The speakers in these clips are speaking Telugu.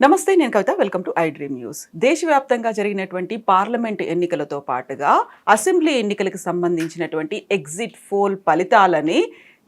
నమస్తే నేను Kavitha. Welcome to I dream news. దేశవ్యాప్తంగా జరిగినటువంటి పార్లమెంట్ ఎన్నికలతో పాటుగా అసెంబ్లీ ఎన్నికలకు సంబంధించినటువంటి ఎగ్జిట్ పోల్ ఫలితాలని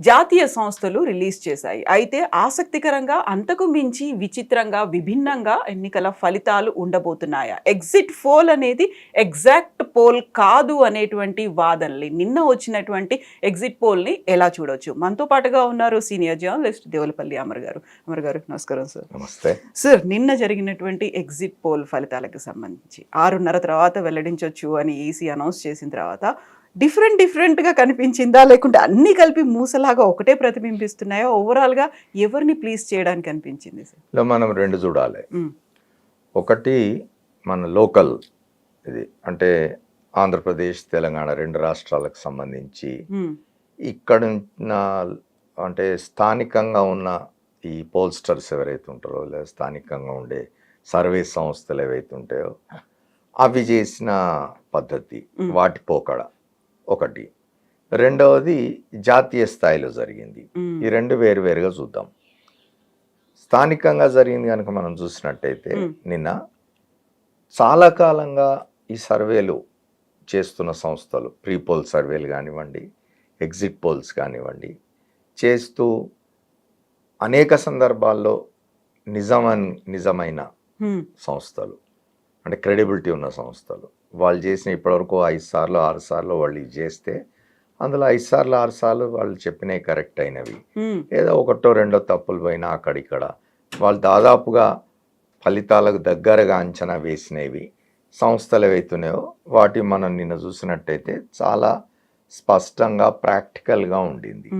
జాతీయ సంస్థలు రిలీజ్ చేశాయి. అయితే ఆసక్తికరంగా అంతకు మించి విచిత్రంగా విభిన్నంగా ఎన్నికల ఫలితాలు ఉండబోతున్నాయా? ఎగ్జిట్ పోల్ అనేది ఎగ్జాక్ట్ పోల్ కాదు అనేటువంటి వాదనలు నిన్న వచ్చినటువంటి ఎగ్జిట్ పోల్ని ఎలా చూడొచ్చు? మనతో పాటుగా ఉన్నారు సీనియర్ జర్నలిస్ట్ దేవులపల్లి అమర్ గారు. అమర్ గారు నమస్కారం సార్. నమస్తే. సార్ నిన్న జరిగినటువంటి ఎగ్జిట్ పోల్ ఫలితాలకు సంబంధించి ఆరున్నర తర్వాత వెల్లడించవచ్చు అని ఈసీ అనౌన్స్ చేసిన తర్వాత డిఫరెంట్ డిఫరెంట్గా కనిపించిందా లేకుంటే అన్నీ కలిపి మూసలాగా ఒకటే ప్రతిబింబిస్తున్నాయా ఓవరాల్గా ఎవరిని ప్లీజ్ చేయడానికి అనిపించింది సార్ మనం రెండు చూడాలి. ఒకటి మన లోకల్ ఇది అంటే ఆంధ్రప్రదేశ్ తెలంగాణ రెండు రాష్ట్రాలకు సంబంధించి. ఇక్కడ ఉన్న అంటే స్థానికంగా ఉన్న ఈ పోల్స్టర్స్ ఎవరైతే ఉంటారో లేదా స్థానికంగా ఉండే సర్వే సంస్థలు ఏవైతే ఉంటాయో అవి చేసిన పద్ధతి. వాటి పోకడ ఒకటి రెండవది జాతీయ స్థాయిలో జరిగింది. ఈ రెండు వేరు వేరుగా చూద్దాం స్థానికంగా జరిగింది కనుక మనం చూసినట్టయితే. నిన్న చాలా కాలంగా ఈ సర్వేలు చేస్తున్న సంస్థలు ప్రీ పోల్ సర్వేలు కానివ్వండి ఎగ్జిట్ పోల్స్ కానివ్వండి చేస్తూ అనేక సందర్భాల్లో నిజమన్ నిజమైన. సంస్థలు అంటే క్రెడిబిలిటీ ఉన్న సంస్థలు. వాళ్ళు చేసిన ఇప్పటివరకు ఐదు సార్లు ఆరు సార్లు వాళ్ళు ఇది చేస్తే అందులో ఐదు సార్లు ఆరు సార్లు వాళ్ళు చెప్పినవి కరెక్ట్ అయినవి. ఏదో ఒకటో రెండో తప్పులు పోయినా అక్కడిక్కడ. వాళ్ళు దాదాపుగా ఫలితాలకు దగ్గరగా అంచనా వేసినవి. సంస్థలు ఏవైతున్నాయో వాటి మనం నిన్న చూసినట్టయితే చాలా స్పష్టంగా ప్రాక్టికల్గా ఉండింది.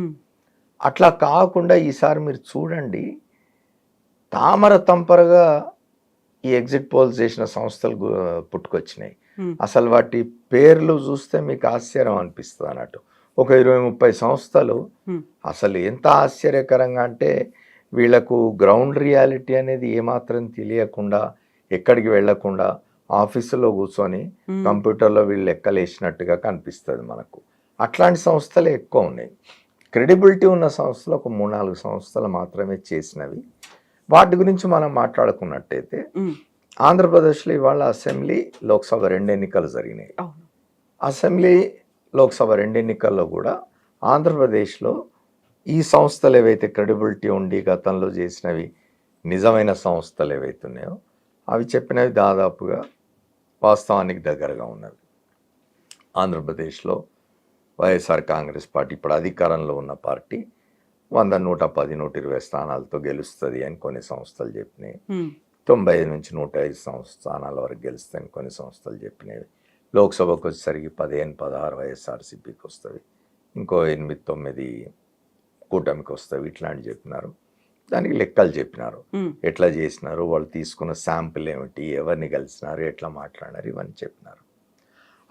అట్లా కాకుండా ఈసారి మీరు చూడండి తామర తంపరగా ఈ ఎగ్జిట్ పోల్స్ చేసిన సంస్థలు పుట్టుకొచ్చినాయి. అసలు వాటి పేర్లు చూస్తే మీకు ఆశ్చర్యం అనిపిస్తుంది అన్నట్టు ఒక ఇరవై ముప్పై సంస్థలు. అసలు ఎంత ఆశ్చర్యకరంగా అంటే వీళ్ళకు గ్రౌండ్ రియాలిటీ అనేది ఏమాత్రం తెలియకుండా ఎక్కడికి వెళ్ళకుండా ఆఫీసులో కూర్చొని. కంప్యూటర్లో వీళ్ళు లెక్కలేసినట్టుగా కనిపిస్తుంది మనకు అట్లాంటి సంస్థలే ఎక్కువ ఉన్నాయి క్రెడిబిలిటీ ఉన్న సంస్థలు ఒక మూడు నాలుగు సంస్థలు మాత్రమే చేసినవి వాటి గురించి మనం మాట్లాడుకున్నట్టయితే. ఆంధ్రప్రదేశ్లో ఇవాళ అసెంబ్లీ లోక్సభ రెండు ఎన్నికలు జరిగినాయి. అసెంబ్లీ లోక్సభ రెండు ఎన్నికల్లో కూడా ఆంధ్రప్రదేశ్లో ఈ సంస్థలు ఏవైతే క్రెడిబిలిటీ ఉండి గతంలో చేసినవి నిజమైన సంస్థలు ఏవైతే ఉన్నాయో అవి చెప్పినవి దాదాపుగా వాస్తవానికి దగ్గరగా ఉన్నవి. ఆంధ్రప్రదేశ్లో వైఎస్ఆర్ కాంగ్రెస్ పార్టీ ఇప్పుడు అధికారంలో ఉన్న పార్టీ వంద నూట పది నూట ఇరవై స్థానాలతో గెలుస్తుంది అని కొన్ని సంస్థలు చెప్పినాయి. తొంభై ఐదు నుంచి నూట ఐదు స్థానాల వరకు గెలుస్తాయని కొన్ని సంస్థలు చెప్పినవి. లోక్సభకు వచ్చేసరికి పదిహేను పదహారు వైఎస్ఆర్సీపీకి వస్తుంది. ఇంకో ఎనిమిది తొమ్మిది కూటమికి వస్తాయి ఇట్లాంటి చెప్పినారు. దానికి లెక్కలు చెప్పినారు. ఎట్లా చేసినారు? వాళ్ళు తీసుకున్న శాంపిల్ ఏమిటి? ఎవరిని కలిసినారు? ఎట్లా మాట్లాడినారు? ఇవన్నీ చెప్పినారు.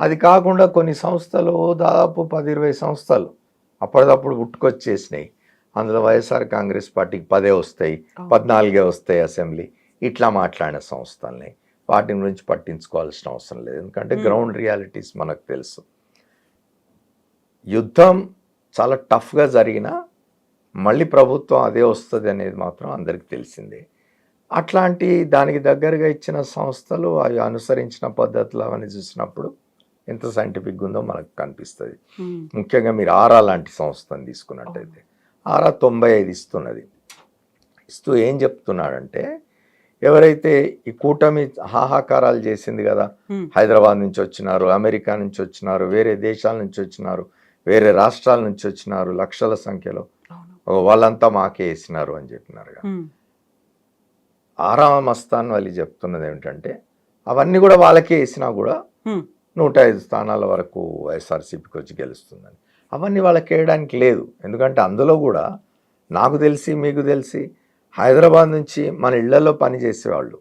అది కాకుండా కొన్ని సంస్థలు దాదాపు పది ఇరవై సంస్థలు అప్పటిదప్పుడు పుట్టుకొచ్చేసినాయి అందులో వైఎస్ఆర్ కాంగ్రెస్ పార్టీకి పదే వస్తాయి. పద్నాలుగే వస్తాయి అసెంబ్లీ. ఇట్లా మాట్లాడిన సంస్థల్ని వాటి గురించి పట్టించుకోవాల్సిన అవసరం లేదు. ఎందుకంటే. గ్రౌండ్ రియాలిటీస్ మనకు తెలుసు. యుద్ధం చాలా టఫ్గా జరిగినా మళ్ళీ ప్రభుత్వం అదే వస్తుంది అనేది మాత్రం అందరికీ తెలిసిందే. అట్లాంటి దానికి దగ్గరగా ఇచ్చిన సంస్థలు అవి అనుసరించిన పద్ధతులు అవన్నీ చూసినప్పుడు ఎంత సైంటిఫిక్గా ఉందో మనకు కనిపిస్తుంది. ముఖ్యంగా మీరు ఆరా లాంటి సంస్థను తీసుకున్నట్టయితే. ఆరా తొంభై ఐదు ఇస్తున్నది ఇస్తూ ఏం చెప్తున్నాడంటే ఎవరైతే ఈ కూటమి హాహాకారాలు చేసింది కదా. హైదరాబాద్ నుంచి వచ్చినారు అమెరికా నుంచి వచ్చినారు వేరే దేశాల నుంచి వచ్చినారు వేరే రాష్ట్రాల నుంచి వచ్చినారు లక్షల సంఖ్యలో వాళ్ళంతా మాకే వేసినారు అని చెప్పినారు కదా. మ్మ్. ఆరా మస్తాన్ వాళ్ళు చెప్తున్నది ఏమిటంటే అవన్నీ కూడా వాళ్ళకే వేసినా కూడా. నూట ఐదు స్థానాల వరకు వైఎస్ఆర్సీపీకి వచ్చి గెలుస్తుందని అవన్నీ వాళ్ళకి వేయడానికి లేదు. ఎందుకంటే అందులో కూడా నాకు తెలిసి మీకు తెలిసి హైదరాబాద్ నుంచి మన ఇళ్ళలో పని చేసేవాళ్ళు.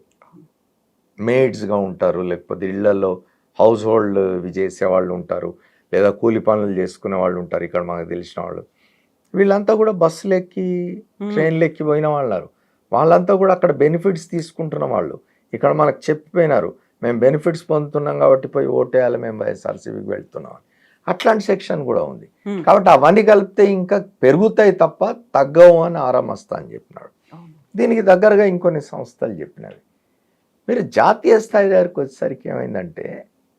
మేడ్స్గా ఉంటారు లేకపోతే ఇళ్ళలో హౌస్ హోల్డ్ ఇవి చేసేవాళ్ళు ఉంటారు లేదా కూలి పనులు చేసుకునే వాళ్ళు ఉంటారు ఇక్కడ మనకు తెలిసిన వాళ్ళు. వీళ్ళంతా కూడా బస్సులు ఎక్కి. ట్రైన్లు ఎక్కి పోయిన వాళ్ళు వాళ్ళంతా కూడా అక్కడ బెనిఫిట్స్ తీసుకుంటున్న వాళ్ళు. ఇక్కడ మనకు చెప్పిపోయినారు మేము బెనిఫిట్స్ పొందుతున్నాం కాబట్టి పోయి ఓటేయాలి మేము వైఎస్ఆర్సీపీకి వెళ్తున్నాం. అట్లాంటి సెక్షన్ కూడా ఉంది. కాబట్టి అవన్నీ కలిపితే ఇంకా పెరుగుతాయి తప్ప తగ్గవు అని ఆరామస్తా అని చెప్పినాడు. దీనికి దగ్గరగా ఇంకొన్ని సంస్థలు చెప్పినవి. మీరు జాతీయ స్థాయి దగ్గరికి వచ్చేసరికి ఏమైందంటే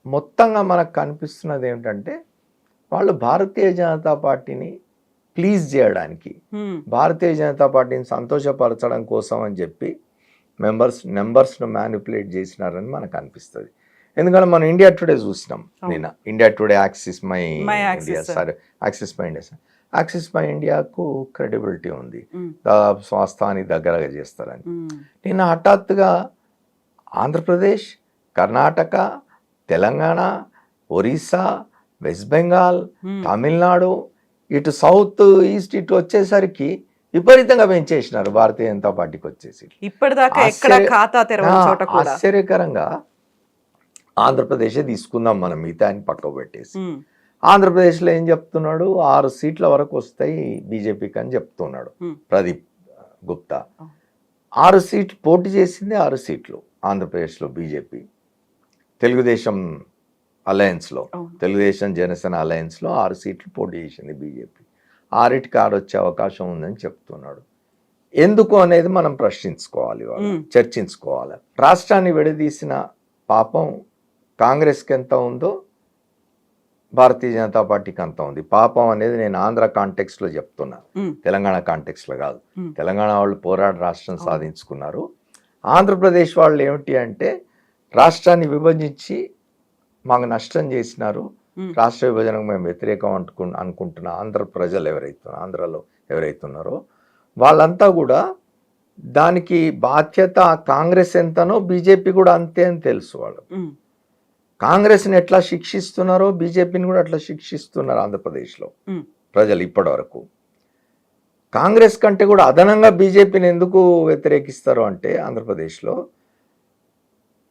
మొత్తంగా మనకు కనిపిస్తున్నది ఏమిటంటే వాళ్ళు భారతీయ జనతా పార్టీని ప్లీజ్ చేయడానికి భారతీయ జనతా పార్టీని సంతోషపరచడం కోసం అని చెప్పి మెంబర్స్ నెంబర్స్ను మ్యానిపులేట్ చేసినారని మనకు అనిపిస్తుంది. ఎందుకంటే మనం ఇండియా టుడే చూసినాం. నిన్న. India today Axis My India. Sorry. Axis My India Axis My ఇండియాకు క్రెడిబిలిటీ ఉంది. దాదాపు స్వాస్థానికి దగ్గరగా చేస్తారని. నిన్న హఠాత్తుగా ఆంధ్రప్రదేశ్ కర్ణాటక తెలంగాణ ఒరిస్సా వెస్ట్ బెంగాల్. తమిళనాడు ఇటు సౌత్ ఈస్ట్ ఇటు వచ్చేసరికి విపరీతంగా పెంచేసినారు భారతీయ జనతా పార్టీకి వచ్చేసి. ఇప్పటిదాకా ఆశ్చర్యకరంగా ఆంధ్రప్రదేశే తీసుకుందాం మనం మిగతాని పక్క పెట్టేసి ఉమ్, ఆంధ్రప్రదేశ్లో ఏం చెప్తున్నాడు ఆరు సీట్ల వరకు వస్తాయి బీజేపీకి అని చెప్తున్నాడు. ప్రదీప్ గుప్తా. ఆరు సీట్లు పోటీ చేసింది ఆరు సీట్లు ఆంధ్రప్రదేశ్లో బీజేపీ తెలుగుదేశం అలయన్స్లో. తెలుగుదేశం జనసేన అలయన్స్లో ఆరు సీట్లు పోటీ చేసింది బీజేపీ ఆరిటికి ఆరు వచ్చే అవకాశం ఉందని చెప్తున్నాడు ఎందుకు అనేది మనం ప్రశ్నించుకోవాలి. చర్చించుకోవాలి రాష్ట్రాన్ని విడదీసిన పాపం కాంగ్రెస్కి ఎంత ఉందో భారతీయ జనతా పార్టీకి అంత ఉంది. పాపం అనేది నేను ఆంధ్ర కాంటెక్స్లో చెప్తున్నా. తెలంగాణ కాంటెక్స్లో కాదు. తెలంగాణ వాళ్ళు పోరాడి రాష్ట్రం. సాధించుకున్నారు. ఆంధ్రప్రదేశ్ వాళ్ళు ఏమిటి అంటే రాష్ట్రాన్ని విభజించి మాకు నష్టం చేసినారు. రాష్ట్ర విభజనకు మేము వ్యతిరేకం అనుకు అనుకుంటున్న ఆంధ్ర ప్రజలు ఎవరైతే ఆంధ్రలో ఎవరైతున్నారో వాళ్ళంతా కూడా దానికి బాధ్యత కాంగ్రెస్ ఎంతనో బీజేపీ కూడా అంతే అని తెలుసు వాళ్ళు కాంగ్రెస్ని ఎట్లా శిక్షిస్తున్నారో బీజేపీని కూడా అట్లా శిక్షిస్తున్నారు ఆంధ్రప్రదేశ్లో ప్రజలు ఇప్పటి వరకు కాంగ్రెస్ కంటే కూడా అదనంగా బీజేపీని ఎందుకు వ్యతిరేకిస్తారు అంటే ఆంధ్రప్రదేశ్లో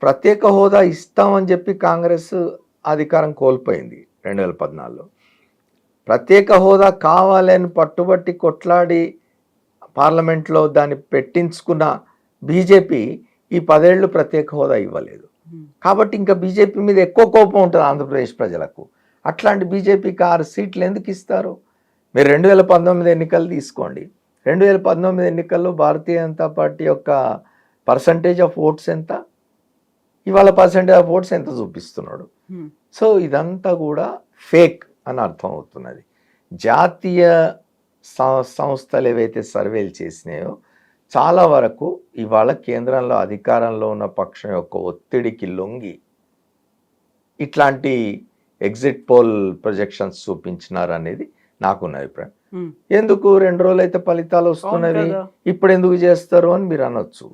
ప్రత్యేక హోదా ఇస్తామని చెప్పి కాంగ్రెస్ అధికారం కోల్పోయింది రెండు వేల పద్నాలుగులో. ప్రత్యేక హోదా కావాలని పట్టుబట్టి కొట్లాడి పార్లమెంట్లో దాన్ని పెట్టించుకున్న బీజేపీ ఈ పదేళ్ళు ప్రత్యేక హోదా ఇవ్వలేదు. కాబట్టి ఇంకా బీజేపీ మీద ఎక్కువ కోపం ఉంటుంది ఆంధ్రప్రదేశ్ ప్రజలకు. అట్లాంటి బీజేపీకి ఆరు సీట్లు ఎందుకు ఇస్తారు? మీరు రెండు వేల పంతొమ్మిది ఎన్నికలు తీసుకోండి. రెండు వేల పంతొమ్మిది ఎన్నికల్లో భారతీయ జనతా పార్టీ యొక్క పర్సంటేజ్ ఆఫ్ ఓట్స్ ఎంత? ఇవాళ పర్సంటేజ్ ఆఫ్ ఓట్స్ ఎంత చూపిస్తున్నాడు? ఉమ్, సో ఇదంతా కూడా ఫేక్ అని అర్థం అవుతున్నది జాతీయ సంస్థలు ఏవైతే సర్వేలు చేసినాయో చాలా వరకు ఇవాళ కేంద్రంలో అధికారంలో ఉన్న పక్షం యొక్క ఒత్తిడికి లొంగి ఇట్లాంటి ఎగ్జిట్ పోల్ ప్రొజెక్షన్స్ చూపించినారు అనేది నాకున్న అభిప్రాయం. ఎందుకు రెండు రోజులు అయితే ఫలితాలు వస్తున్నవి. ఇప్పుడు ఎందుకు చేస్తారు అని మీరు అనొచ్చు.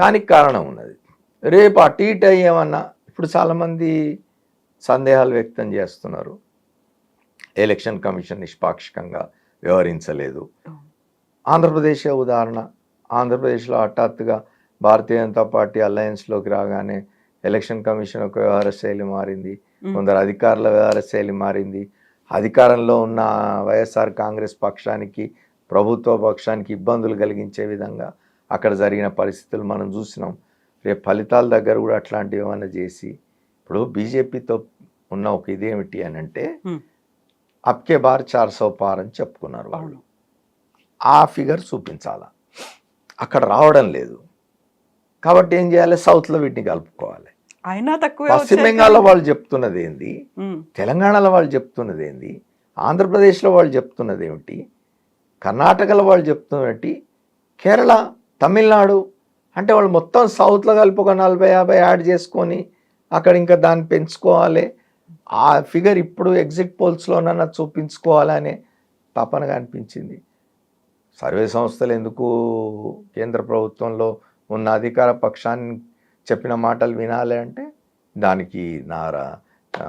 దానికి కారణం ఉన్నది. రేపు అటు ఇటు ఏమన్నా ఇప్పుడు చాలామంది సందేహాలు వ్యక్తం చేస్తున్నారు. ఎలక్షన్ కమిషన్ నిష్పాక్షికంగా వ్యవహరించలేదు. ఆంధ్రప్రదేశే ఉదాహరణ. ఆంధ్రప్రదేశ్లో హఠాత్తుగా భారతీయ జనతా పార్టీ అలయన్స్లోకి రాగానే ఎలక్షన్ కమిషన్ యొక్క వ్యవహార శైలి మారింది. కొందరు అధికారుల వ్యవహార శైలి మారింది. అధికారంలో ఉన్న వైఎస్ఆర్ కాంగ్రెస్ పక్షానికి ప్రభుత్వ పక్షానికి ఇబ్బందులు కలిగించే విధంగా అక్కడ జరిగిన పరిస్థితులు మనం చూసినాం. రేపు ఫలితాల దగ్గర కూడా అట్లాంటివి ఏమైనా చేసి ఇప్పుడు బీజేపీతో ఉన్న ఒక ఇదేమిటి అని అంటే అప్కే బార్ చార్ సో పార్ అని చెప్పుకున్నారు వాళ్ళు. ఆ ఫిగర్ చూపించాల? అక్కడ రావడం లేదు. కాబట్టి ఏం చేయాలి? సౌత్లో వీటిని కలుపుకోవాలి. అయినా తక్కువే పశ్చిమ బెంగాల్లో వాళ్ళు చెప్తున్నది ఏంది? తెలంగాణలో వాళ్ళు చెప్తున్నది ఏంది? ఆంధ్రప్రదేశ్లో వాళ్ళు చెప్తున్నది ఏమిటి? కర్ణాటకలో వాళ్ళు చెప్తున్నది కేరళ తమిళనాడు అంటే వాళ్ళు మొత్తం సౌత్లో కలిపి ఒక నలభై యాభై యాడ్ చేసుకొని అక్కడ ఇంకా దాన్ని పెంచుకోవాలి. ఆ ఫిగర్ ఇప్పుడు ఎగ్జిట్ పోల్స్లోనన్నా చూపించుకోవాలనే తపనగా అనిపించింది సర్వే సంస్థలు ఎందుకు కేంద్ర ప్రభుత్వంలో ఉన్న అధికార పక్షాన్ని చెప్పిన మాటలు వినాలి అంటే దానికి నా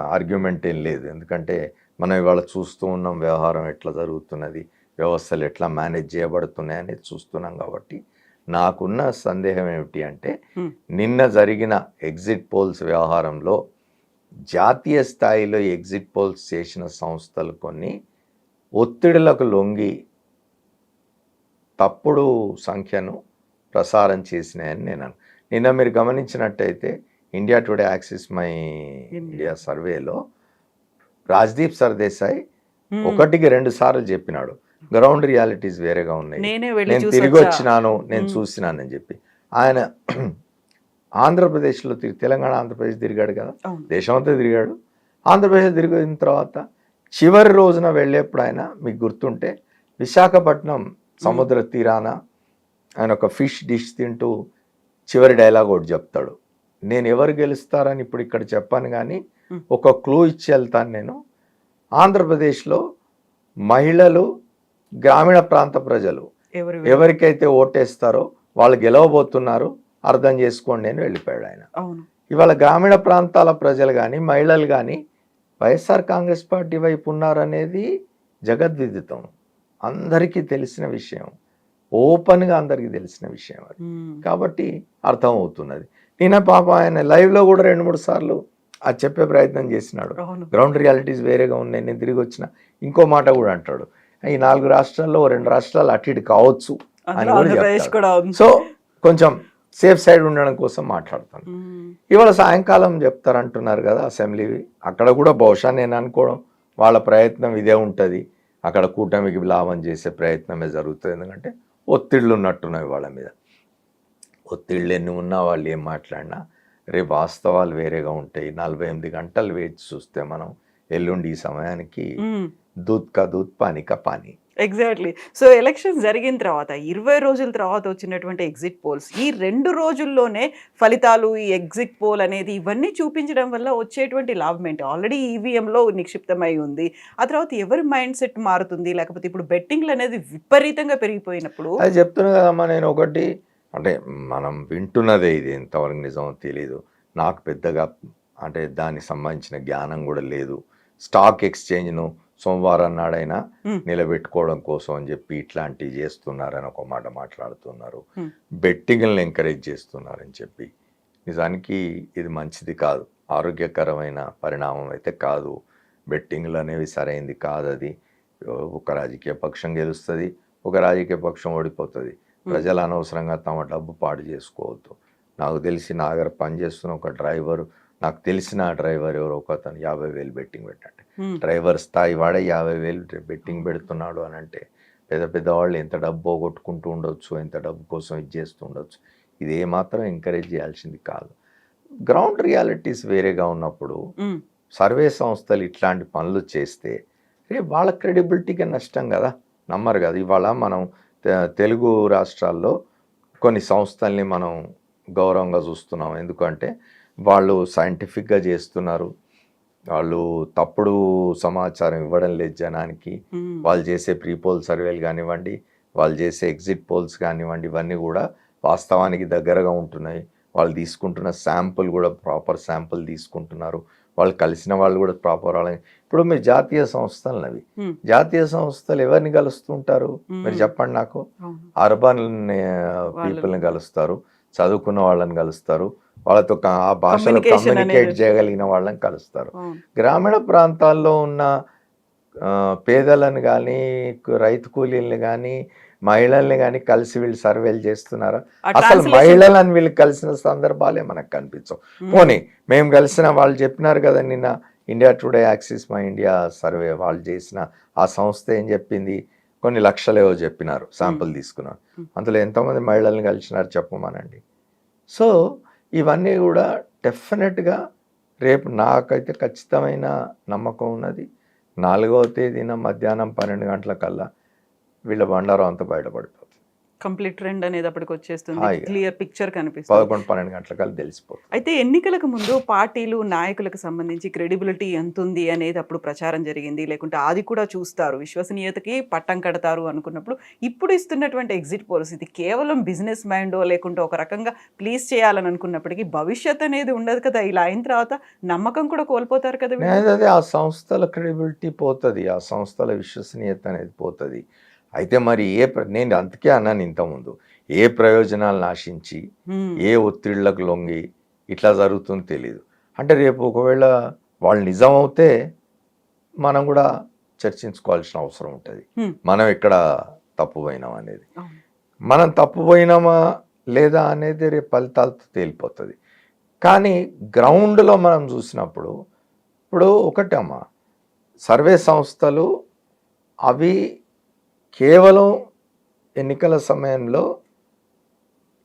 ఆర్గ్యుమెంట్ ఏం లేదు ఎందుకంటే మనం ఇవాళ చూస్తూ ఉన్నాం వ్యవహారం ఎట్లా జరుగుతున్నది వ్యవస్థలు ఎట్లా మేనేజ్ చేయబడుతున్నాయి అనేది చూస్తున్నాం కాబట్టి నాకున్న సందేహం ఏమిటి అంటే. నిన్న జరిగిన ఎగ్జిట్ పోల్స్ వ్యవహారంలో జాతీయ స్థాయిలో ఎగ్జిట్ పోల్స్ చేసిన సంస్థలు కొన్ని ఒత్తిడులకు లొంగి తప్పుడు సంఖ్యను ప్రసారం చేసినాయని నేను నిన్న మీరు గమనించినట్టయితే India today Axis my India సర్వేలో రాజ్దీప్ సర్దేశాయ్ ఒకటికి రెండు సార్లు చెప్పినాడు. గ్రౌండ్ రియాలిటీస్ వేరేగా ఉన్నాయి. నేనే తిరిగి వచ్చా. వచ్చినాను నేను. చూసినానని చెప్పి. ఆయన ఆంధ్రప్రదేశ్లో తిరిగి తెలంగాణ ఆంధ్రప్రదేశ్ తిరిగాడు కదా? దేశం అంతా తిరిగాడు. ఆంధ్రప్రదేశ్ తిరిగిన తర్వాత చివరి రోజున వెళ్ళేప్పుడు ఆయన మీకు గుర్తుంటే విశాఖపట్నం సముద్ర తీరాన ఆయన ఒక ఫిష్ డిష్ తింటూ చివరి డైలాగ్ ఒకటి చెప్తాడు. నేను ఎవరు గెలుస్తారని ఇప్పుడు ఇక్కడ చెప్పాను కానీ. ఒక క్లూ ఇచ్చి వెళ్తాను నేను. ఆంధ్రప్రదేశ్లో మహిళలు గ్రామీణ ప్రాంత ప్రజలు ఎవరు ఎవరికైతే ఓటేస్తారో వాళ్ళు గెలవబోతున్నారు అర్థం చేసుకోండి అని వెళ్ళిపోయాడు ఆయన. ఇవాళ గ్రామీణ ప్రాంతాల ప్రజలు కానీ మహిళలు కానీ వైఎస్ఆర్ కాంగ్రెస్ పార్టీ వైపు ఉన్నారనేది జగద్విదితం. అందరికీ తెలిసిన విషయం. ఓపెన్గా అందరికీ తెలిసిన విషయం అది. కాబట్టి అర్థమవుతున్నది. నిన్న పాప ఆయన లైవ్లో కూడా రెండు మూడు సార్లు అది చెప్పే ప్రయత్నం చేసినాడు. గ్రౌండ్ రియాలిటీస్ వేరేగా ఉన్నాయి నేను తిరిగి వచ్చిన. ఇంకో మాట కూడా అంటాడు. ఈ నాలుగు రాష్ట్రాల్లో రెండు రాష్ట్రాలు అటు ఇటు కావచ్చు అని కూడా సో కొంచెం సేఫ్ సైడ్ ఉండడం కోసం మాట్లాడతాను. ఇవాళ సాయంకాలం చెప్తారంటున్నారు కదా అసెంబ్లీ. అక్కడ కూడా బహుశా నేను అనుకోవడం వాళ్ళ ప్రయత్నం ఇదే ఉంటుంది. అక్కడ కూటమికి లాభం చేసే ప్రయత్నమే జరుగుతుంది. ఎందుకంటే ఒత్తిళ్ళు ఉన్నట్టున్నాయి వాళ్ళ మీద. ఒత్తిళ్ళు ఎన్ని ఉన్నా వాళ్ళు ఏం మాట్లాడినా రేపు వాస్తవాలు వేరేగా ఉంటాయి. నలభై ఎనిమిది గంటలు వేచి చూస్తే మనం ఎల్లుండి ఈ సమయానికి. దూత్ కా దూత్ పానీ కా పానీ. ఎగ్జాక్ట్లీ సో ఎలక్షన్ జరిగిన తర్వాత ఇరవై రోజుల తర్వాత వచ్చినటువంటి ఎగ్జిట్ పోల్స్ ఈ రెండు రోజుల్లోనే ఫలితాలు ఈ ఎగ్జిట్ పోల్ అనేది ఇవన్నీ చూపించడం వల్ల వచ్చేటువంటి లాభం ఏంటి ఆల్రెడీ ఈవీఎంలో నిక్షిప్తమై ఉంది. ఆ తర్వాత ఎవరి మైండ్ సెట్ మారుతుంది? లేకపోతే ఇప్పుడు బెట్టింగ్లు అనేది విపరీతంగా పెరిగిపోయినప్పుడు అది చెప్తున్నా కదమ్మా నేను ఒకటి. అంటే మనం వింటున్నదే ఇది. ఎంతవరకు నిజమో తెలీదు. నాకు పెద్దగా అంటే దానికి సంబంధించిన జ్ఞానం కూడా లేదు. స్టాక్ ఎక్స్చేంజ్ను సోమవారం నాడైనా. నిలబెట్టుకోవడం కోసం అని చెప్పి ఇట్లాంటివి చేస్తున్నారని ఒక మాట మాట్లాడుతున్నారు. బెట్టింగ్లను ఎంకరేజ్ చేస్తున్నారని చెప్పి. నిజానికి ఇది మంచిది కాదు. ఆరోగ్యకరమైన పరిణామం అయితే కాదు. బెట్టింగ్లు అనేవి సరైంది కాదు అది. ఒక రాజకీయ పక్షం గెలుస్తుంది ఒక రాజకీయ పక్షం ఓడిపోతుంది. ప్రజలు అనవసరంగా తమ డబ్బు పాడు చేసుకోవద్దు. నాకు తెలిసి నా దగ్గర పనిచేస్తున్న ఒక డ్రైవర్ నాకు తెలిసిన డ్రైవర్ ఎవరో ఒక అతను యాభై వేలు బెట్టింగ్ పెట్టండి. డ్రైవర్ స్థాయి వాడే యాభై వేలు బెట్టింగ్ పెడుతున్నాడు అని అంటే పెద్ద పెద్ద వాళ్ళు ఎంత డబ్బు పోగొట్టుకుంటూ ఉండొచ్చు ఎంత డబ్బు కోసం ఇది చేస్తూ ఉండొచ్చు ఇది ఏమాత్రం ఎంకరేజ్ చేయాల్సింది కాదు గ్రౌండ్ రియాలిటీస్ వేరేగా ఉన్నప్పుడు. సర్వే సంస్థలు ఇట్లాంటి పనులు చేస్తే రేపు వాళ్ళ క్రెడిబిలిటీకి నష్టం కదా నమ్మరు కదా ఇవాళ మనం తెలుగు రాష్ట్రాల్లో కొన్ని సంస్థల్ని మనం గౌరవంగా చూస్తున్నాం ఎందుకంటే వాళ్ళు సైంటిఫిక్గా చేస్తున్నారు. వాళ్ళు తప్పుడు సమాచారం ఇవ్వడం లేదు జనానికి. వాళ్ళు చేసే ప్రీ పోల్ సర్వేలు కానివ్వండి వాళ్ళు చేసే ఎగ్జిట్ పోల్స్ కానివ్వండి ఇవన్నీ కూడా వాస్తవానికి దగ్గరగా ఉంటున్నాయి. వాళ్ళు తీసుకుంటున్న శాంపుల్ కూడా ప్రాపర్ శాంపుల్ తీసుకుంటున్నారు. వాళ్ళు కలిసిన వాళ్ళు కూడా ప్రాపర్ వాళ్ళని ఇప్పుడు మీరు జాతీయ సంస్థలు అవి. జాతీయ సంస్థలు ఎవరిని కలుస్తుంటారు? మీరు. చెప్పండి నాకు. అర్బన్ పీపుల్ని కలుస్తారు. చదువుకున్న వాళ్ళని కలుస్తారు. వాళ్ళతో ఆ భాషలో కమ్యూనికేట్. చేయగలిగిన వాళ్ళని కలుస్తారు. గ్రామీణ ప్రాంతాల్లో ఉన్న పేదలను కానీ రైతు కూలీలను కానీ మహిళల్ని కానీ కలిసి వీళ్ళు సర్వేలు చేస్తున్నారా అసలు మహిళలను వీళ్ళు కలిసిన సందర్భాలే మనకు కనిపించవు. పోనీ మేము కలిసిన వాళ్ళు చెప్పినారు కదా నిన్న India today Axis my India survey వాళ్ళు చేసిన ఆ సంస్థ ఏం చెప్పింది కొన్ని లక్షలేవో చెప్పినారు శాంపుల్ తీసుకున్నారు. అందులో ఎంతమంది మహిళల్ని కలిసినారు చెప్పమనండి సో ఇవన్నీ కూడా డెఫినెట్గా రేపు నాకైతే ఖచ్చితమైన నమ్మకం ఉన్నది. నాలుగవ తేదీన మధ్యాహ్నం పన్నెండు గంటల కల్లా వీళ్ళ బండారం అంతా బయటపడుతుంది. కంప్లీట్ ట్రెండ్ అనేది అప్పటికి వచ్చేస్తుంది. క్లియర్ పిక్చర్ కనిపిస్తుంది. పదకొండు పన్నెండు గంటల కల్లా తెలిసిపోతుంది. అయితే ఎన్నికలకు ముందు పార్టీలు నాయకులకు సంబంధించి క్రెడిబిలిటీ ఎంత ఉంది అనేది అప్పుడు ప్రచారం జరిగింది. లేకుంటే అది కూడా చూస్తారు. విశ్వసనీయతకి పట్టం కడతారు అనుకున్నప్పుడు ఇప్పుడు ఇస్తున్నటువంటి ఎగ్జిట్ పోల్స్ ఇది కేవలం బిజినెస్ మైండో లేకుంటే ఒక రకంగా ప్లీజ్ చేయాలని అనుకున్నప్పటికీ భవిష్యత్ అనేది ఉండదు కదా. ఇలా అయిన తర్వాత నమ్మకం కూడా కోల్పోతారు కదా ఆ సంస్థల క్రెడిబిలిటీ పోతుంది. ఆ సంస్థల విశ్వసనీయత అనేది పోతుంది. అయితే మరి ఏ నేను అందుకే అన్నాను ఇంతకుముందు ఏ ప్రయోజనాలను ఆశించి హ్మ్. ఏ ఒత్తిళ్ళకు లొంగి ఇట్లా జరుగుతుందో తెలియదు అంటే రేపు ఒకవేళ వాళ్ళు నిజం అవుతే మనం కూడా చర్చించుకోవాల్సిన అవసరం ఉంటుంది. మనం ఎక్కడ తప్పుపోయినాం అనేది. మనం తప్పుపోయినామా లేదా అనేది రేపు ఫలితాలతో తేలిపోతుంది కానీ గ్రౌండ్లో మనం చూసినప్పుడు ఇప్పుడు ఒకటమ్మా సర్వే సంస్థలు అవి కేవలం ఎన్నికల సమయంలో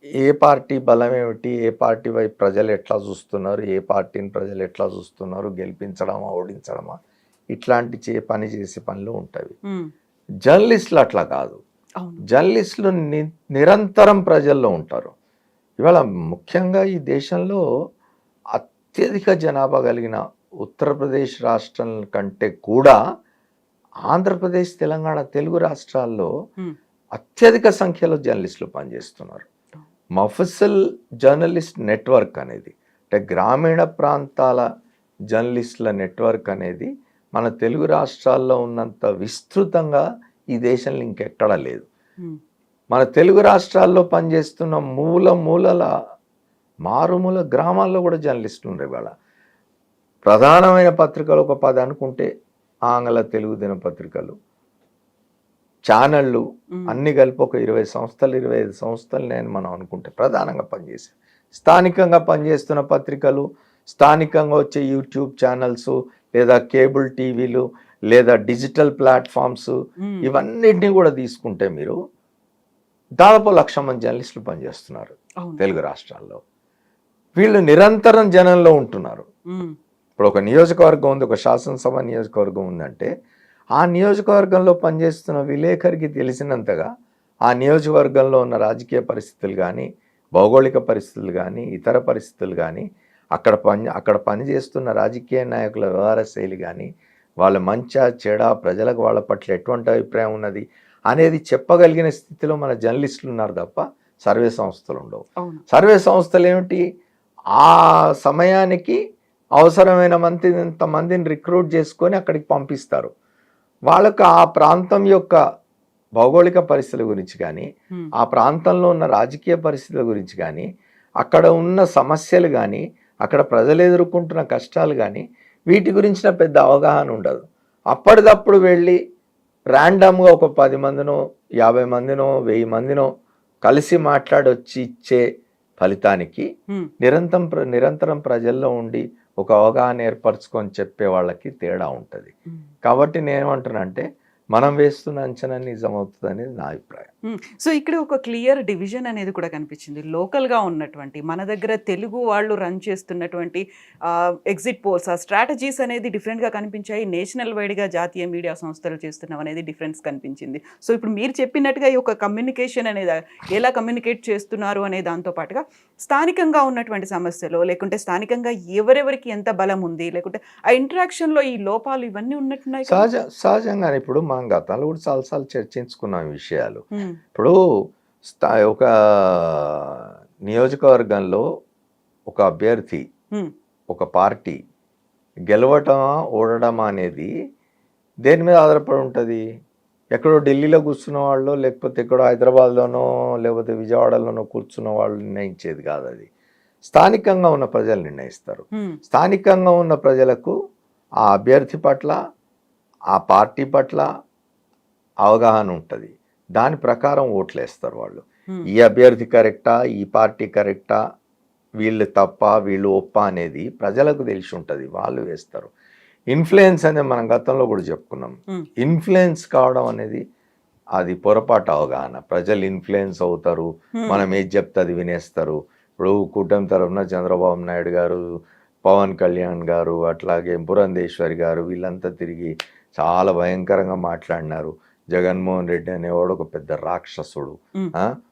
ఏ పార్టీ బలం ఏమిటి ఏ పార్టీ వైపు ప్రజలు ఎట్లా చూస్తున్నారు ఏ పార్టీని ప్రజలు ఎట్లా చూస్తున్నారు గెలిపించడమా ఓడించడమా ఇట్లాంటి చే పని చేసే పనులు ఉంటాయి. జర్నలిస్టులు అట్లా కాదు. జర్నలిస్టులు నిరంతరం ప్రజల్లో ఉంటారు. ఇవాళ ముఖ్యంగా ఈ దేశంలో అత్యధిక జనాభా కలిగిన ఉత్తరప్రదేశ్ రాష్ట్రం కంటే కూడా ఆంధ్రప్రదేశ్ తెలంగాణ తెలుగు రాష్ట్రాల్లో అత్యధిక సంఖ్యలో జర్నలిస్టులు పనిచేస్తున్నారు. మఫసల్ జర్నలిస్ట్ నెట్వర్క్ అనేది అంటే గ్రామీణ ప్రాంతాల జర్నలిస్టుల నెట్వర్క్ అనేది మన తెలుగు రాష్ట్రాల్లో ఉన్నంత విస్తృతంగా ఈ దేశంలో ఇంకెక్కడా లేదు. మన తెలుగు రాష్ట్రాల్లో పనిచేస్తున్న మూల మూలల మారుమూల గ్రామాల్లో కూడా జర్నలిస్టులు ఉన్నారు ఇవాళ ప్రధానమైన పత్రికలు ఒక పది అనుకుంటే ఆంగ్ల తెలుగు దినపత్రికలు. ఛానళ్ళు అన్ని కలిపి ఒక ఇరవై సంస్థలు ఇరవై ఐదు సంస్థలు నేను మనం అనుకుంటే ప్రధానంగా పనిచేసే స్థానికంగా పనిచేస్తున్న పత్రికలు స్థానికంగా వచ్చే యూట్యూబ్ ఛానల్స్ లేదా కేబుల్ టీవీలు లేదా డిజిటల్ ప్లాట్ఫామ్స్ ఇవన్నిటిని కూడా తీసుకుంటే మీరు దాదాపు లక్ష మంది జర్నలిస్టులు పనిచేస్తున్నారు తెలుగు రాష్ట్రాల్లో. వీళ్ళు నిరంతరం జనంలో ఉంటున్నారు. ఇప్పుడు ఒక నియోజకవర్గం ఉంది ఒక శాసనసభ నియోజకవర్గం ఉందంటే ఆ నియోజకవర్గంలో పనిచేస్తున్న విలేకరికి తెలిసినంతగా ఆ నియోజకవర్గంలో ఉన్న రాజకీయ పరిస్థితులు కానీ భౌగోళిక పరిస్థితులు కానీ ఇతర పరిస్థితులు కానీ అక్కడ పని అక్కడ పనిచేస్తున్న రాజకీయ నాయకుల వ్యవహార శైలి కానీ వాళ్ళ మంచా చెడ ప్రజలకు వాళ్ళ పట్ల ఎటువంటి అభిప్రాయం ఉన్నది అనేది చెప్పగలిగిన స్థితిలో మన జర్నలిస్టులు ఉన్నారు తప్ప సర్వే సంస్థలు ఉండవు. సర్వే సంస్థలు ఏమిటి ఆ సమయానికి అవసరమైన మంది మందిని రిక్రూట్ చేసుకొని అక్కడికి పంపిస్తారు. వాళ్ళకు ఆ ప్రాంతం యొక్క భౌగోళిక పరిస్థితుల గురించి కానీ ఆ ప్రాంతంలో ఉన్న రాజకీయ పరిస్థితుల గురించి కానీ అక్కడ ఉన్న సమస్యలు కానీ అక్కడ ప్రజలు ఎదుర్కొంటున్న కష్టాలు కానీ వీటి గురించిన పెద్ద అవగాహన ఉండదు. అప్పటిదప్పుడు వెళ్ళి ర్యాండమ్గా ఒక పది మందినో యాభై మందినో వెయ్యి మందినో కలిసి మాట్లాడి వచ్చి ఇచ్చే ఫలితానికి నిరంతరం నిరంతరం ప్రజల్లో ఉండి ఒక అవగాహన ఏర్పరచుకొని చెప్పే వాళ్ళకి తేడా ఉంటుంది. కాబట్టి నేనేమంటున్నానంటే మనం వేస్తున్న అంచనా నిజమవుతుంది అనేది నా అభిప్రాయం. సో ఇక్కడ ఒక క్లియర్ డివిజన్ అనేది కూడా కనిపించింది లోకల్గా ఉన్నటువంటి మన దగ్గర తెలుగు వాళ్ళు రన్ చేస్తున్నటువంటి ఎగ్జిట్ పోల్స్ ఆ స్ట్రాటజీస్ అనేది డిఫరెంట్గా కనిపించాయి నేషనల్ వైడ్గా జాతీయ మీడియా సంస్థలు చేస్తున్నాం అనేది డిఫరెన్స్ కనిపించింది సో ఇప్పుడు మీరు చెప్పినట్టుగా ఈ ఒక కమ్యూనికేషన్ అనేది ఎలా కమ్యూనికేట్ చేస్తున్నారు అనే దాంతో పాటుగా స్థానికంగా ఉన్నటువంటి సమస్యలు లేకుంటే స్థానికంగా ఎవరెవరికి ఎంత బలం ఉంది లేకుంటే ఆ ఇంటరాక్షన్లో ఈ లోపాలు ఇవన్నీ ఉన్నట్టున్నాయి? సహజ సహజంగానే ఇప్పుడు మనం గతంలో కూడా చాలాసార్లు చర్చించుకున్నాం విషయాలు. ఇప్పుడు ఒక నియోజకవర్గంలో ఒక అభ్యర్థి. ఒక పార్టీ గెలవటమా ఓడడమా అనేది దేని మీద ఆధారపడి ఉంటుంది ఎక్కడో ఢిల్లీలో కూర్చున్న వాళ్ళు లేకపోతే ఎక్కడో హైదరాబాద్లోనో లేకపోతే విజయవాడలోనో కూర్చున్న వాళ్ళు నిర్ణయించేది కాదు అది స్థానికంగా ఉన్న ప్రజలు నిర్ణయిస్తారు. స్థానికంగా ఉన్న ప్రజలకు ఆ అభ్యర్థి పట్ల ఆ పార్టీ పట్ల అవగాహన ఉంటుంది. దాని ప్రకారం ఓట్లు వేస్తారు వాళ్ళు. ఈ అభ్యర్థి కరెక్టా? ఈ పార్టీ కరెక్టా? వీళ్ళు తప్ప వీళ్ళు ఒప్ప అనేది ప్రజలకు తెలిసి ఉంటుంది. వాళ్ళు వేస్తారు. ఇన్ఫ్లుయెన్స్ అనేది మనం గతంలో కూడా చెప్పుకున్నాం. ఇన్ఫ్లుయెన్స్ కావడం అనేది అది పొరపాటు అవగాహన. ప్రజలు ఇన్ఫ్లుయెన్స్ అవుతారు. మనం ఏది చెప్తే అది వినేస్తారు. ఇప్పుడు కూటమి తరఫున చంద్రబాబు నాయుడు గారు పవన్ కళ్యాణ్ గారు అట్లాగే పురంధేశ్వరి గారు వీళ్ళంతా తిరిగి చాలా భయంకరంగా మాట్లాడినారు. జగన్మోహన్ రెడ్డి అనేవాడు ఒక పెద్ద రాక్షసుడు?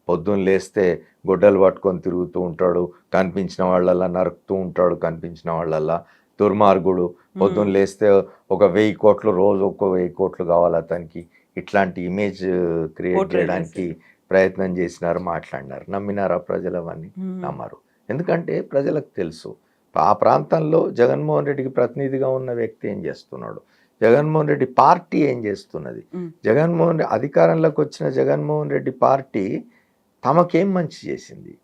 పొద్దున్న లేస్తే గొడ్డలు పట్టుకొని తిరుగుతూ ఉంటాడు కనిపించిన వాళ్ళల్లా నరుకుతూ ఉంటాడు కనిపించిన వాళ్ళల్లా దుర్మార్గుడు. పొద్దున్న లేస్తే ఒక వెయ్యి కోట్లు రోజు ఒక వెయ్యి కోట్లు కావాలి అతనికి. ఇట్లాంటి ఇమేజ్ క్రియేట్ Portray చేయడానికి ప్రయత్నం చేసినారు మాట్లాడినారు. నమ్మినారా ప్రజలు అవన్నీ? మ్మ్. నమ్మరు. ఎందుకంటే ప్రజలకు తెలుసు. ఆ ప్రాంతంలో జగన్మోహన్ రెడ్డికి ప్రతినిధిగా ఉన్న వ్యక్తి ఏం చేస్తున్నాడు? జగన్మోహన్ రెడ్డి పార్టీ ఏం చేస్తున్నది. జగన్మోహన్ రెడ్డి అధికారంలోకి వచ్చిన జగన్మోహన్ రెడ్డి పార్టీ తమకేం మంచి చేసింది?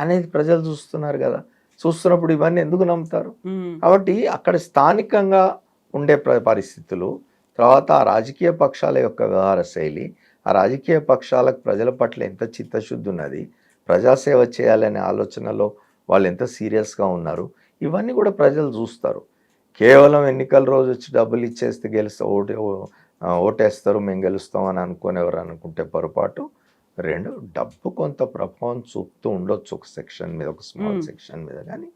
అనేది ప్రజలు చూస్తున్నారు కదా. చూస్తున్నప్పుడు ఇవన్నీ ఎందుకు నమ్ముతారు? మ్మ్. కాబట్టి అక్కడ స్థానికంగా ఉండే ప్ర- పరిస్థితులు తర్వాత ఆ రాజకీయ పక్షాల యొక్క వ్యవహార శైలి ఆ రాజకీయ పక్షాలకు ప్రజల పట్ల ఎంత చిత్తశుద్ధి ఉన్నది ప్రజాసేవ చేయాలనే ఆలోచనలో వాళ్ళు ఎంత సీరియస్గా ఉన్నారు ఇవన్నీ కూడా ప్రజలు చూస్తారు. కేవలం ఎన్నికల రోజు వచ్చి డబ్బులు ఇచ్చేస్తే గెలిస్తే ఓటు ఓటేస్తారు మేము గెలుస్తాం అని అనుకునేవారు అనుకుంటే పొరపాటు. రెండు డబ్బు కొంత ప్రభావం చూపుతూ ఉండొచ్చు ఒక సెక్షన్ మీద ఒక స్మాల్. సెక్షన్ మీద. కానీ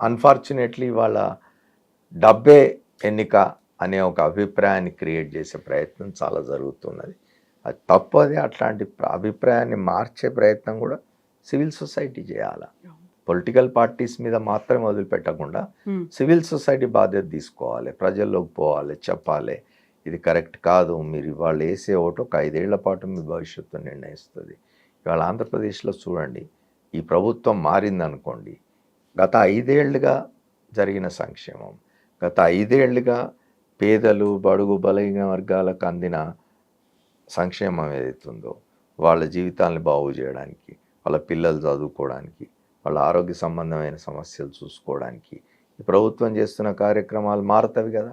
అన్ఫార్చునేట్లీ వాళ్ళ డబ్బే ఎన్నిక అనే ఒక అభిప్రాయాన్ని క్రియేట్ చేసే ప్రయత్నం చాలా జరుగుతున్నది. అది తప్పది. అట్లాంటి ప్ర- అభిప్రాయాన్ని మార్చే ప్రయత్నం కూడా సివిల్ సొసైటీ చేయాలి? పొలిటికల్ పార్టీస్ మీద మాత్రమే వదిలిపెట్టకుండా Hmm. సివిల్ సొసైటీ బాధ్యత తీసుకోవాలి ప్రజల్లోకి పోవాలి చెప్పాలి ఇది కరెక్ట్ కాదు మీరు ఇవాళ వేసే ఓటు ఒక ఐదేళ్ళ పాటు మీ భవిష్యత్తు నిర్ణయిస్తుంది ఇవాళ ఆంధ్రప్రదేశ్లో చూడండి ఈ ప్రభుత్వం మారిందనుకోండి గత ఐదేళ్ళుగా జరిగిన సంక్షేమం గత ఐదేళ్ళుగా పేదలు బడుగు బలహీన వర్గాలకు అందిన సంక్షేమం ఏదైతుందో వాళ్ళ జీవితాన్ని బాగు చేయడానికి వాళ్ళ పిల్లలు చదువుకోవడానికి వాళ్ళ ఆరోగ్య సంబంధమైన సమస్యలు చూసుకోవడానికి. ప్రభుత్వం చేస్తున్న కార్యక్రమాలు మారుతవి కదా.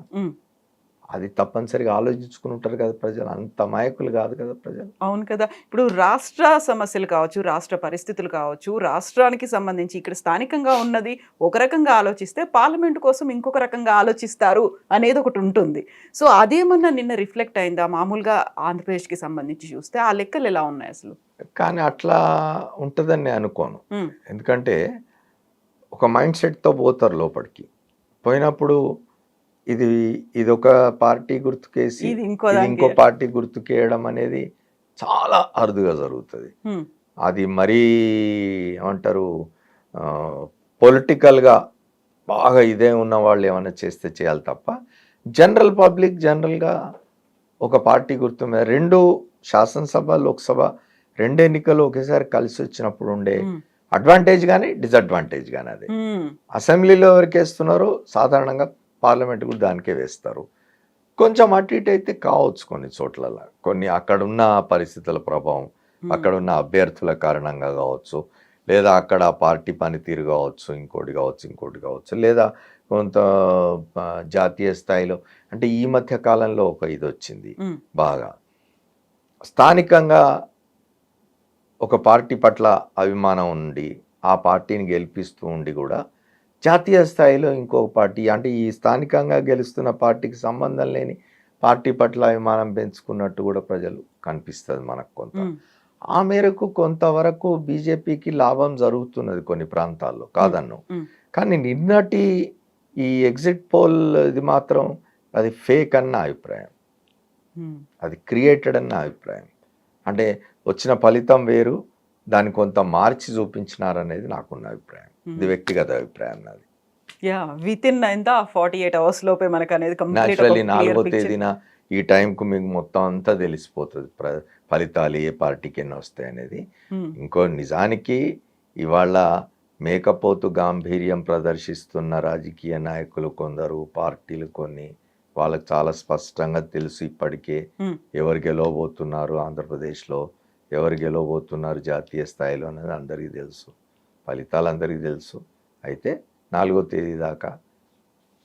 అది తప్పనిసరిగా ఆలోచించుకుని ఉంటారు కదా ప్రజలు. అంత మాయకులు కాదు కదా ప్రజలు. అవును కదా. ఇప్పుడు రాష్ట్ర సమస్యలు కావచ్చు రాష్ట్ర పరిస్థితులు కావచ్చు రాష్ట్రానికి సంబంధించి ఇక్కడ స్థానికంగా ఉన్నది ఒక రకంగా ఆలోచిస్తే పార్లమెంట్ కోసం ఇంకొక రకంగా ఆలోచిస్తారు అనేది ఒకటి ఉంటుంది. సో అదేమన్నా నిన్న రిఫ్లెక్ట్ అయిందా? మామూలుగా ఆంధ్రప్రదేశ్కి సంబంధించి చూస్తే ఆ లెక్కలు ఎలా ఉన్నాయి అసలు? కానీ అట్లా ఉంటుందని నేను అనుకోను. ఎందుకంటే ఒక మైండ్ సెట్తో పోతారు లోపలికి. పోయినప్పుడు ఇది ఇది ఒక పార్టీ గుర్తుకేసి ఇంకో పార్టీ గుర్తుకేయడం అనేది చాలా అరుదుగా జరుగుతుంది. అది మరీ ఏమంటారు పొలిటికల్గా బాగా ఇదే ఉన్న వాళ్ళు ఏమైనా చేస్తే చేయాలి తప్ప జనరల్ పబ్లిక్ జనరల్గా ఒక పార్టీ గుర్తు మీద రెండు శాసనసభ లోక్సభ రెండు ఎన్నికలు ఒకేసారి కలిసి వచ్చినప్పుడు ఉండే అడ్వాంటేజ్ కానీ డిసడ్వాంటేజ్ కానీ అది. అసెంబ్లీలో ఎవరికి వేస్తున్నారో సాధారణంగా పార్లమెంట్ కూడా దానికే వేస్తారు. కొంచెం అటు ఇటు అయితే కావచ్చు కొన్ని చోట్ల కొన్ని అక్కడున్న పరిస్థితుల ప్రభావం ఉమ్. అక్కడ ఉన్న అభ్యర్థుల కారణంగా కావచ్చు లేదా అక్కడ పార్టీ పనితీరు కావచ్చు ఇంకోటి కావచ్చు ఇంకోటి కావచ్చు లేదా కొంత జాతీయ స్థాయిలో అంటే ఈ మధ్య కాలంలో ఒక ఇది వచ్చింది బాగా. స్థానికంగా ఒక పార్టీ పట్ల అభిమానం ఉండి ఆ పార్టీని గెలిపిస్తూ ఉండి కూడా జాతీయ స్థాయిలో ఇంకొక పార్టీ అంటే ఈ స్థానికంగా గెలుస్తున్న పార్టీకి సంబంధం లేని పార్టీ పట్ల అభిమానం పెంచుకున్నట్టు కూడా ప్రజలు కనిపిస్తుంది మనకు కొంత. ఆ మేరకు కొంతవరకు బీజేపీకి లాభం జరుగుతున్నది కొన్ని ప్రాంతాల్లో కాదన్ను. కానీ నిన్నటి ఈ ఎగ్జిట్ పోల్ ఇది మాత్రం అది ఫేక్ అన్న అభిప్రాయం. అది క్రియేటెడ్ అన్న అభిప్రాయం. అంటే వచ్చిన ఫలితం వేరు దాన్ని కొంత మార్చి చూపించినారనేది నాకున్న అభిప్రాయం. ఇది వ్యక్తిగత అభిప్రాయం నాది. యా విత్ ఇన్ ఎంత ఫార్టీ ఎయిట్ అవర్స్ లోపే మనకు అనేది న్యాచురల్లీ నాలుగో తేదీన ఈ టైంకు మీకు మొత్తం అంతా తెలిసిపోతుంది. ఫలితాలు ఏ పార్టీకి ఎన్ని వస్తాయి అనేది. ఇంకో నిజానికి ఇవాళ మేకపోతు గాంభీర్యం ప్రదర్శిస్తున్న రాజకీయ నాయకులు కొందరు పార్టీలు కొన్ని వాళ్ళకి చాలా స్పష్టంగా తెలుసు ఇప్పటికే Hmm. ఎవరు గెలవబోతున్నారు ఆంధ్రప్రదేశ్లో. ఎవరు గెలవబోతున్నారు జాతీయ స్థాయిలో అనేది అందరికీ తెలుసు. ఫలితాలు అందరికీ తెలుసు. అయితే నాలుగో తేదీ దాకా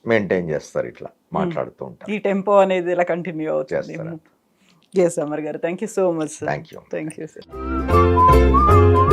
మెయింటైన్ చేస్తారు ఇట్లా మాట్లాడుతూ ఉంటారు. ఈ టెంపో అనేది ఇలా కంటిన్యూ అవుతుంది? Yes Amar garu thank you so much thank you thank you sir